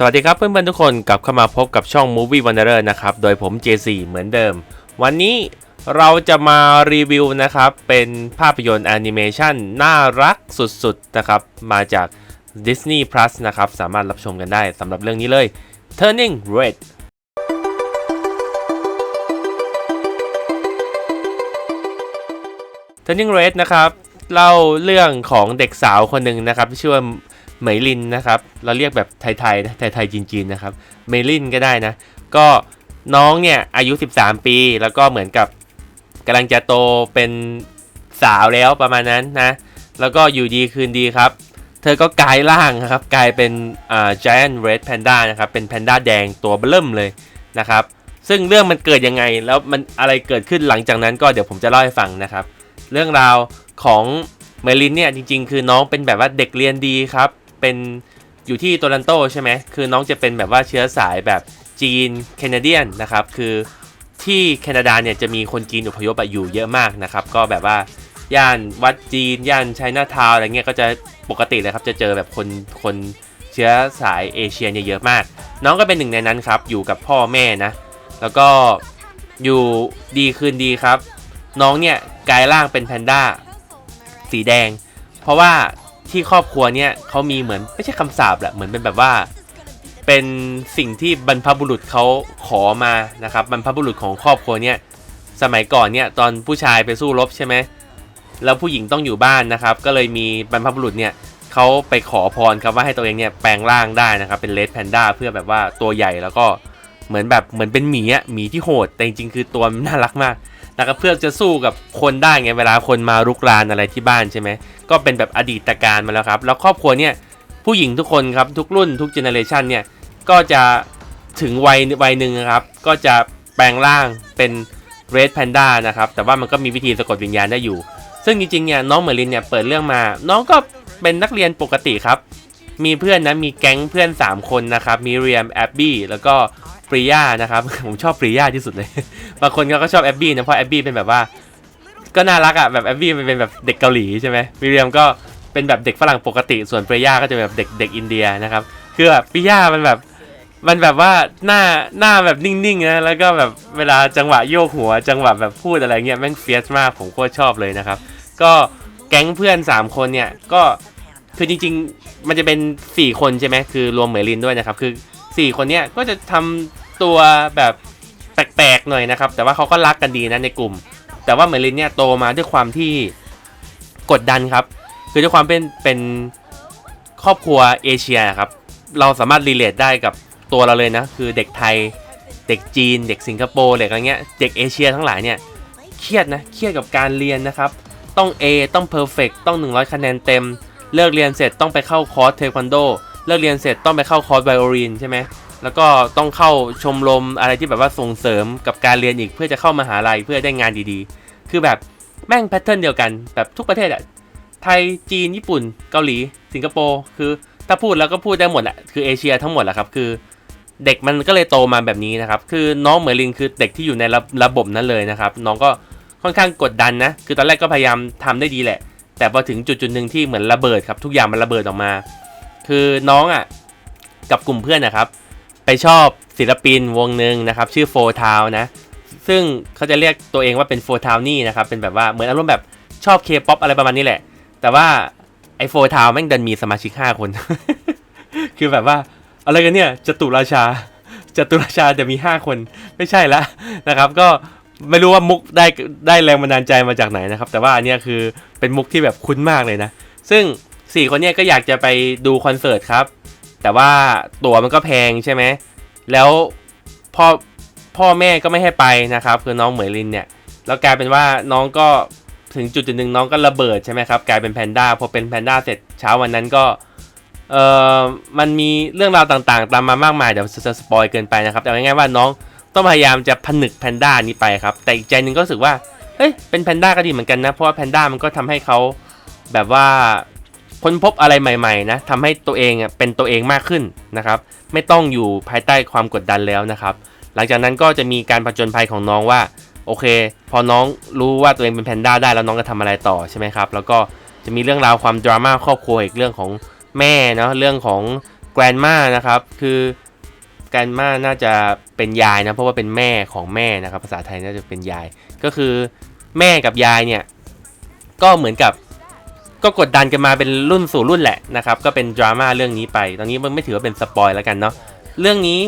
สวัสดีครับเพื่อนๆทุกคนกลับเข้ามาพบกับช่อง Movie Wanderer นะครับ โดยผม JC เหมือนเดิม วันนี้เราจะมารีวิวนะครับ เป็นภาพยนตร์แอนิเมชันน่ารักสุดๆนะครับ มาจาก Disney Plus นะครับ สามารถรับชมกันได้สำหรับเรื่องนี้เลย Turning Red Turning Red นะครับเล่าเรื่องของเด็กสาวคนหนึ่งนะครับที่ชื่อว่า เหมยลินนะครับ เราเรียกแบบไทยๆนะไทยๆจีนๆนะครับเมลินก็ได้นะ ก็น้องเนี่ยอายุ 13 ปี แล้วก็เหมือนกับกำลังจะโตเป็นสาวแล้วประมาณนั้นนะ แล้วก็อยู่ดีคืนดีครับ เธอก็กลายร่างนะครับ กลายเป็นอ่า giant red panda นะครับ เป็นแพนด้าแดงตัวเบิ่มเลยนะครับ ซึ่งเรื่องมันเกิดยังไง แล้วมันอะไรเกิดขึ้นหลังจากนั้นก็เดี๋ยวผมจะเล่าให้ฟังนะครับ เรื่องราวของเมลินเนี่ยจริงๆ คือน้องเป็นแบบว่าเด็กเรียนดีครับ เป็นอยู่ที่โตลันโตใช่ไหมคือน้องจะเป็นแบบว่าเชื้อสายแบบจีนแคนาเดียนนะครับ คือที่แคนาดาเนี่ยจะมีคนจีนอพยพอยู่เยอะมากนะครับ ก็แบบว่าย่านวัดจีน ย่านไชน่าทาวอะไรเงี้ยก็จะปกติเลยครับ จะเจอแบบคนคนเชื้อสายเอเชียเนี่ยเยอะมาก น้องก็เป็นหนึ่งในนั้นครับ อยู่กับพ่อแม่นะ แล้วก็อยู่ดีคืนดีครับ น้องเนี่ยกลายร่างเป็นแพนด้าสีแดง เพราะว่า ที่ครอบครัวเนี่ยเขามีเหมือนไม่ใช่คำสาปแหละเหมือนเป็นแบบว่า เป็นสิ่งที่บรรพบุรุษเขาขอมานะครับบรรพบุรุษของครอบครัวเนี่ยสมัยก่อนเนี่ยตอนผู้ชายไปสู้รบใช่ไหมแล้วผู้หญิงต้องอยู่บ้านนะครับ ก็เลยมีบรรพบุรุษเนี่ยเขาไปขอพรครับว่าให้ตัวเองเนี่ยแปลงร่างได้นะครับเป็นเลดแพนด้าเพื่อแบบว่าตัวใหญ่แล้วก็เหมือนแบบเหมือนเป็นหมีอะหมีที่โหดแต่จริงๆคือตัวมันน่ารักมาก นะครับเพื่อจะสู้กับคนได้ไงเวลาคนมารุกรานอะไรที่บ้านใช่ไหมก็เป็นแบบอดีตการมาแล้วครับ แล้วครอบครัวเนี่ยผู้หญิงทุกคนครับทุกรุ่นทุกเจเนอเรชันเนี่ยก็จะถึงวัยวัยหนึ่งครับ ก็จะแปลงร่างเป็นเรดแพนด้านะครับ แต่ว่ามันก็มีวิธีสะกดวิญญาณได้อยู่ ซึ่งจริงๆเนี่ยน้องเมลินเนี่ยเปิดเรื่องมา น้องก็เป็นนักเรียนปกติครับ มีเพื่อนนะมีแก๊งเพื่อน 3 คนนะครับมีเรียมแอบบี้แล้วก็ ปริยานะครับ ผมชอบปริยาที่สุดเลย บางคนเขาก็ชอบแอบบี้นะเพราะแอบบี้เป็นแบบว่า ก็น่ารักอะ่ะแบบแอบบี้มันเป็นแบบเด็กเกาหลีใช่ไหมวิเลียมก็เป็นแบบเด็กฝรั่งปกติ ส่วนปรย่าก็จะแบบเด็กเด็กอินเดียนะครับคือแบบปิยามันแบบมันแบบว่าหน้าหน้าแบบนิ่งๆนะแล้วก็แบบเวลาจังหวะโยกหัว จังหวะแบบพูดอะไรเงี้ยแม่งเฟียสมากผมโคตรชอบเลยนะครับ ก็แก๊งเพื่อน 3 คนเนี่ยก็คือจริง ๆ มันจะเป็น 4 คนใช่ไหมคือรวมเหมยลินด้วยนะครับ คือ 4 คนเนี่ยก็จะทำ ตัวแบบแปลกๆหน่อยนะครับ แต่ว่าเขาก็รักกันดีนะในกลุ่ม แต่ว่าเหมลินเนี่ยโตมาด้วยความที่กดดันครับ คือด้วยความเป็นเป็นครอบครัวเอเชียครับ เราสามารถรีเลทได้กับตัวเราเลยนะ คือเด็กไทย เด็กจีน เด็กสิงคโปร์อะไรเงี้ย เด็กเอเชียทั้งหลายเนี่ยเครียดนะ เครียดกับการเรียนนะครับ ต้อง A ต้อง Perfect ต้อง 100 คะแนนเต็ม เลิกเรียนเสร็จต้องไปเข้าคอร์สเทควันโด เลิกเรียนเสร็จต้องไปเข้าคอร์สไวโอลินใช่ไหม แล้วก็ต้องเข้าชมรมอะไรที่แบบว่าส่งเสริมกับการเรียนอีก เพื่อจะเข้ามหาลัยเพื่อได้งานดีๆ คือแบบแม่งแพทเทิร์นเดียวกัน แบบทุกประเทศอะไทยจีนญี่ปุ่น เกาหลี สิงคโปร์คือถ้าพูดแล้วก็พูดได้หมดแหละคือเอเชียทั้งหมดแหละครับคือเด็กมันก็เลยโตมาแบบนี้นะครับ คือน้องเหมยลินคือเด็กที่อยู่ในระระบบนั้นเลยนะครับ น้องก็ค่อนข้างกดดันนะ คือตอนแรกก็พยายามทำได้ดีแหละ แต่พอถึงจุดจุดหนึ่งที่เหมือนระเบิดครับ ทุกอย่างมันระเบิดออกมา คือน้องอะกับกลุ่มเพื่อนนะครับ ไปชอบศิลปินวงหนึ่งนะครับ ชื่อโฟทาวนะ ซึ่งเขาจะเรียกตัวเองว่าเป็นโฟทาวนี่นะครับ เป็นแบบว่าเหมือนอารมณ์แบบชอบเคป๊อปอะไรประมาณนี้แหละ แต่ว่าไอโฟทาวแม่งดันมีสมาชิก 5 คน คือแบบว่า อะไรกันเนี่ยจตุราชาจตุราชาจะมี 5 คนไม่ใช่ละนะครับ ก็ไม่รู้ว่ามุกได้ได้แรงบันดาลใจมาจากไหนนะครับ แต่ว่าอันนี้คือเป็นมุกที่แบบคุ้นมากเลยนะ ซึ่ง 4 คนเนี้ยก็อยากจะไปดูคอนเสิร์ตครับ แต่ว่าตั๋วมันก็แพงใช่ไหมแล้วพ่อพ่อแม่ก็ไม่ให้ไปนะครับ คือน้องเหมยลินเนี่ยแล้วกลายเป็นว่าน้องก็ถึงจุดจุดหนึ่งน้องก็ระเบิดใช่ไหมครับกลายเป็นแพนด้าพอเป็นแพนด้าเสร็จเช้าวันนั้นก็เอ่อมันมีเรื่องราวต่างๆ ตามมามากมายเดี๋ยวจะสปอยเกินไปนะครับแต่ง่ายๆว่าน้องต้องพยายามจะผนึกแพนด้านี้ไปครับ แต่อีกใจหนึ่งก็รู้สึกว่าเฮ้ยเป็นแพนด้าก็ดีเหมือนกันนะเพราะว่าแพนด้ามันก็ทำให้เขาแบบว่า ค้นพบอะไรใหม่ๆนะทำให้ตัวเองเป็นตัวเองมากขึ้นนะครับไม่ต้องอยู่ภายใต้ความกดดันแล้วนะครับ หลังจากนั้นก็จะมีการผจญภัยของน้องว่าโอเค พอน้องรู้ว่าตัวเองเป็นแพนด้าได้แล้วน้องจะทำอะไรต่อใช่ไหมครับแล้วก็จะมีเรื่องราวความดราม่าครอบครัวอีกเรื่องของแม่เนาะเรื่องของแกรนมานะครับคือแกรนมาน่าจะเป็นยายนะเพราะว่าเป็นแม่ของแม่นะครับภาษาไทยน่าจะเป็นยาย ก็คือแม่กับยายเนี่ยก็เหมือนกับ ก็กดดันกันมาเป็นรุ่นสู่รุ่นแหละนะครับ ก็เป็นดราม่าเรื่องนี้ไป ตอนนี้มันไม่ถือว่าเป็นสปอยแล้วกันเนาะ เรื่องนี้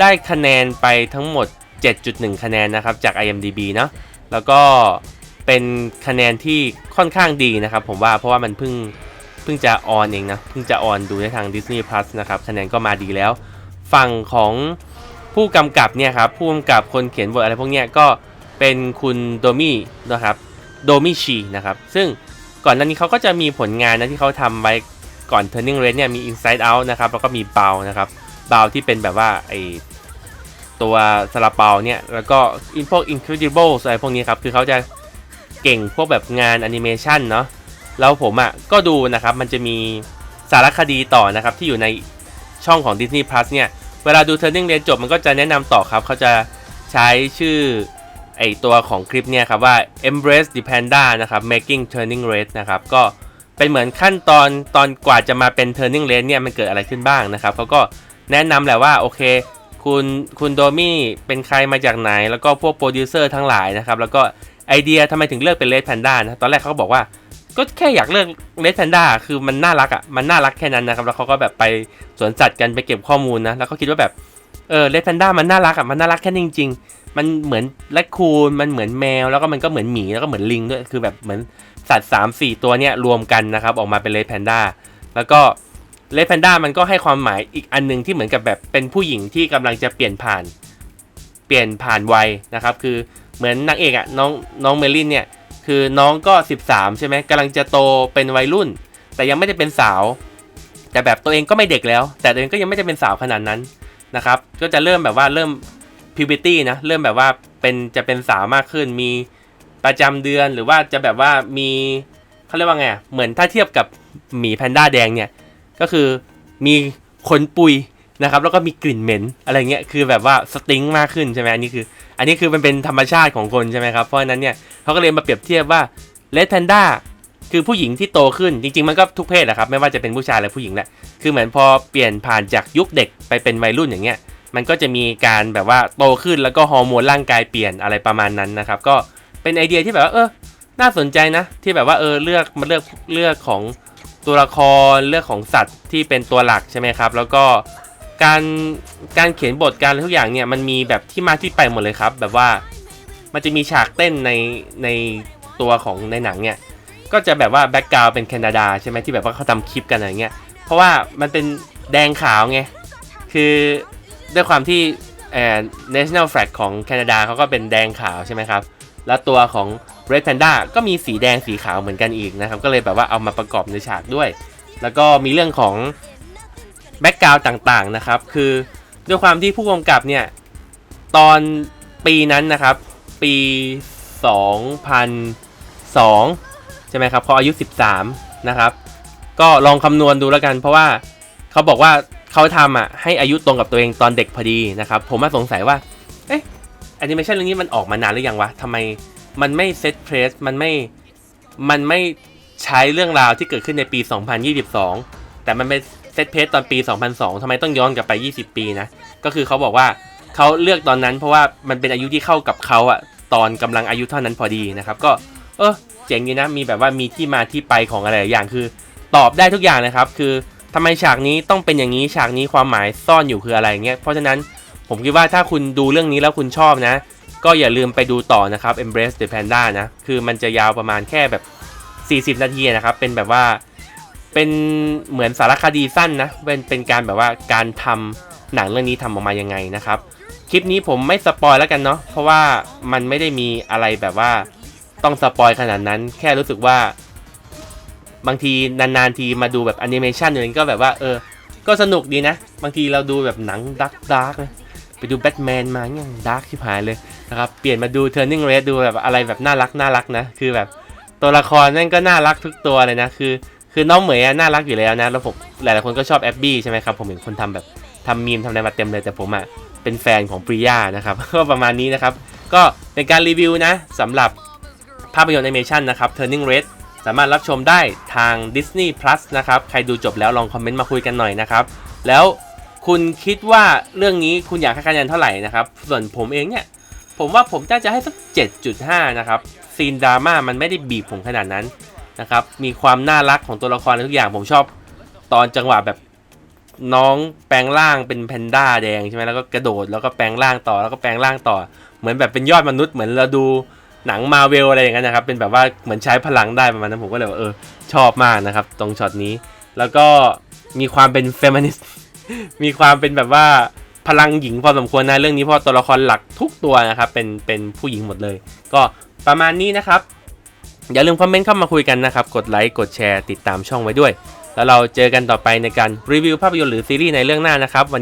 ได้คะแนนไปทั้งหมด 7.1 คะแนนนะครับจาก IMDB เนาะ แล้วก็เป็นคะแนนที่ค่อนข้างดีนะครับผมว่าเพราะว่ามันเพิ่งเพิ่งจะออนเองนะ เพิ่งจะออนดูในทาง Disney Plus นะครับ คะแนนก็มาดีแล้ว ฝั่งของผู้กำกับเนี่ยครับ ผู้กำกับคนเขียนบทอะไรพวกเนี้ยก็เป็นคุณโดมี่นะครับ โดมิชีนะครับ ซึ่ง ก่อนหน้านี้เขาก็จะมีผลงานนะที่เขาทำไว้ก่อน Turning Red เนี่ยมี Inside Out นะครับแล้วก็มีเบานะครับเบาที่เป็นแบบว่าไอตัวซาลาเปาเนี่ยแล้วก็พวก Incredibles อะไรพวกนี้ครับคือเขาจะเก่งพวกแบบงานแอนิเมชันเนาะแล้วผมอะ่ะก็ดูนะครับมันจะมีสารคดีต่อนะครับที่อยู่ในช่องของ Disney Plus เนี่ยเวลาดู Turning Red จบมันก็จะแนะนำต่อครับเขาจะใช้ชื่อ ไอตัวของคลิปเนี่ยครับว่า Embrace the Panda นะครับ Making Turning Red นะครับก็เป็นเหมือนขั้นตอนตอนกว่าจะมาเป็น Turning Red เนี่ยมันเกิดอะไรขึ้นบ้างนะครับเขาก็แนะนำแหละว่าโอเค คุณคุณโดมี่เป็นใครมาจากไหน แล้วก็พวกโปรดิวเซอร์ทั้งหลายนะครับแล้วก็ไอเดียทำไมถึงเลือกเป็น Red Panda นะตอนแรกเขาก็บอกว่าก็แค่อยากเลือกเลดแพนด้าคือมันน่ารักอะ่ะ มันน่ารักแค่นั้นนะครับ แล้วเขาก็แบบไปสวนสัตว์กันไปเก็บข้อมูลนะ แล้วก็คิดว่าแบบ เออเลดแพนด้ามันน่ารักอะ่ะ มันน่ารักแค่นี้จริง มันเหมือนแรคคูนมันเหมือนแมว แล้วก็มันก็เหมือนหมีแล้วก็เหมือนลิงด้วยคือแบบเหมือนสัตว์ 3 4 ตัวเนี้ยรวมกันนะครับออกมาเป็นเลดแพนด้าแล้วก็เลดแพนด้ามันก็ให้ความหมายอีกอันหนึงที่เหมือนกับแบบเป็นผู้หญิงที่กำลังจะเปลี่ยนผ่าน เปลี่ยนผ่านวัยนะครับคือเหมือนนางเอกอะ่ะน้องน้องเมลินเนี่ยคือน้องก็ 13 ใช่ไหมกำลังจะโตเป็นวัยรุ่น แต่ยังไม่ได้เป็นสาว แต่แบบตัวเองก็ไม่เด็กแล้ว แต่ตัวเองก็ยังไม่ได้เป็นสาวขนาดนั้นนะครับ ก็จะเริ่มแบบว่าเริ่ม puberty นะ เริ่มแบบว่าเป็นจะเป็นสาวมากขึ้น มีประจำเดือนหรือว่าจะแบบว่ามีเขาเรียกว่าไงเหมือนถ้าเทียบกับหมีแพนด้าแดงเนี่ย ก็คือมีขนปุยนะครับ แล้วก็มีกลิ่นเหม็นอะไรเงี้ยคือแบบว่าสติงมากขึ้นใช่ไหมอันนี้คือ อันนี้คือมันเป็นธรรมชาติของคนใช่ไหมครับเพราะฉะนั้นเนี่ยเขาก็เลยมาเปรียบเทียบว่าเลดแพนด้าคือผู้หญิงที่โตขึ้นจริง ๆ มันก็ทุกเพศแหละครับ ไม่ว่าจะเป็นผู้ชายหรือผู้หญิงแหละคือเหมือนพอเปลี่ยนผ่านจากยุคเด็กไปเป็นวัยรุ่นอย่างเงี้ย มันก็จะมีการแบบว่าโตขึ้นแล้วก็ฮอร์โมนร่างกายเปลี่ยนอะไรประมาณนั้นนะครับ ก็เป็นไอเดียที่แบบว่าเออน่าสนใจนะ ที่แบบว่าเออเลือกมาเลือกเลือกของตัวละครเลือกของสัตว์ที่เป็นตัวหลักใช่ไหมครับ แล้วก็การการเขียนบทการทุกอย่างเนี่ยมันมีแบบที่มาที่ไปหมดเลยครับ แบบว่ามันจะมีฉากเต้นในในตัวของในหนังเนี่ยก็จะแบบว่าแบ็กกราวเป็นแคนาดาใช่ไหมที่แบบว่าเขาทำคลิปกันอะไรเงี้ยเพราะว่ามันเป็นแดงขาวไงคือ ด้วยความที่เอ่อ national flag ของแคนาดาเขาก็เป็นแดงขาวใช่ไหมครับ แล้วตัวของ Red Panda ก็มีสีแดงสีขาวเหมือนกันอีกนะครับ ก็เลยแบบว่าเอามาประกอบในฉากด้วย แล้วก็มีเรื่องของแบ็กกราวต่างๆนะครับ คือด้วยความที่ผู้กำกับเนี่ยตอนปีนั้นนะครับ ปี 2002 ใช่ไหมครับเขาอายุ 13 นะครับ ก็ลองคำนวณดูแล้วกัน เพราะว่าเขาบอกว่า เขาทำอะให้อายุตรงกับตัวเองตอนเด็กพอดีนะครับ ผมมาสงสัยว่า เอ๊ะแอนิเมชันเรื่องนี้มันออกมานานหรือยังวะทำไมมันไม่เซตเพรสมันไม่มันไม่ใช้เรื่องราวที่เกิดขึ้นในปี 2022 แต่มันเป็นเซตเพจตอนปี 2002 ทำไมต้องย้อนกลับไป 20 ปีนะ ก็คือเขาบอกว่าเขาเลือกตอนนั้นเพราะว่ามันเป็นอายุที่เข้ากับเขาอะตอนกำลังอายุเท่านั้นพอดีนะครับ ก็ เออเจ๋งดีนะ มีแบบว่ามีที่มาที่ไปของอะไรอย่างคือ ตอบได้ทุกอย่างนะครับ คือ ทำไมฉากนี้ต้องเป็นอย่างนี้ฉากนี้ความหมายซ่อนอยู่คืออะไรเงี้ยเพราะฉะนั้นผมคิดว่าถ้าคุณดูเรื่องนี้แล้วคุณชอบนะ ก็อย่าลืมไปดูต่อนะครับ Embrace the Panda นะ คือมันจะยาวประมาณแค่แบบ 40 นาทีนะครับ เป็นแบบว่าเป็นเหมือนสารคดีสั้นนะ เป็นเป็นการแบบว่าการทำหนังเรื่องนี้ทำออกมายังไงนะครับ คลิปนี้ผมไม่สปอยแล้วกันเนาะเพราะว่ามันไม่ได้มีอะไรแบบว่าต้องสปอยขนาดนั้น แค่รู้สึกว่า บางทีนานๆทีมาดูแบบแอนิเมชันอย่างนี้ก็แบบว่าเออ ก็สนุกดีนะ บางทีเราดูแบบหนังดักดักนะไปดูแบทแมนมาเนี่ยดาร์กที่หายเลยนะครับ เปลี่ยนมาดู Turning Red ดูแบบอะไรแบบน่ารักน่ารักนะ คือแบบตัวละครนั่นก็น่ารักทุกตัวเลยนะ คือ คือน้องเหมยอะน่ารักอยู่แล้วนะ แล้วผมหลายๆคนก็ชอบแอบบี้ใช่ไหมครับ ผมเห็นคนทำแบบทำมีมทำอะไรมาเต็มเลย แต่ผมอะเป็นแฟนของปริยานะครับ ก็ประมาณนี้นะครับ ก็เป็นการรีวิวนะสำหรับภาพยนตร์แอนิเมชันนะครับ Turning Red สามารถรับชมได้ทาง Disney Plus นะครับ ใครดูจบแล้วลองคอมเมนต์มาคุยกันหน่อยนะครับ แล้วคุณคิดว่าเรื่องนี้คุณอยากให้คะแนนเท่าไหร่นะครับ ส่วนผมเองเนี่ย ผมว่าผมน่าจะให้สัก 7.5 นะครับ ซีนดราม่ามันไม่ได้บีบผมขนาดนั้นนะครับ มีความน่ารักของตัวละครทุกอย่างผมชอบตอนจังหวะแบบน้องแปลงร่างเป็นแพนด้าแดงใช่ไหมแล้วก็กระโดดแล้วก็แปลงร่างต่อแล้วก็แปลงร่างต่อ เหมือนแบบเป็นยอดมนุษย์เหมือนเราดู หนังมาเวลอะไรอย่างนั้นนะครับ เป็นแบบว่าเหมือนใช้พลังได้ประมาณนั้นผมก็เลยว่าเออชอบมากนะครับ ตรงช็อตนี้ แล้วก็มีความเป็นเฟมินิสต์มีความเป็นแบบว่าพลังหญิงพอสมควรนะเรื่องนี้เพราะตัวละครหลักทุกตัวนะครับเป็นเป็นผู้หญิงหมดเลย ก็ประมาณนี้นะครับ อย่าลืมคอมเมนต์เข้ามาคุยกันนะครับ กดไลค์กดแชร์ติดตามช่องไว้ด้วย แล้วเราเจอกันต่อไปในการรีวิวภาพยนตร์หรือซีรีส์ในเรื่องหน้านะครับวัน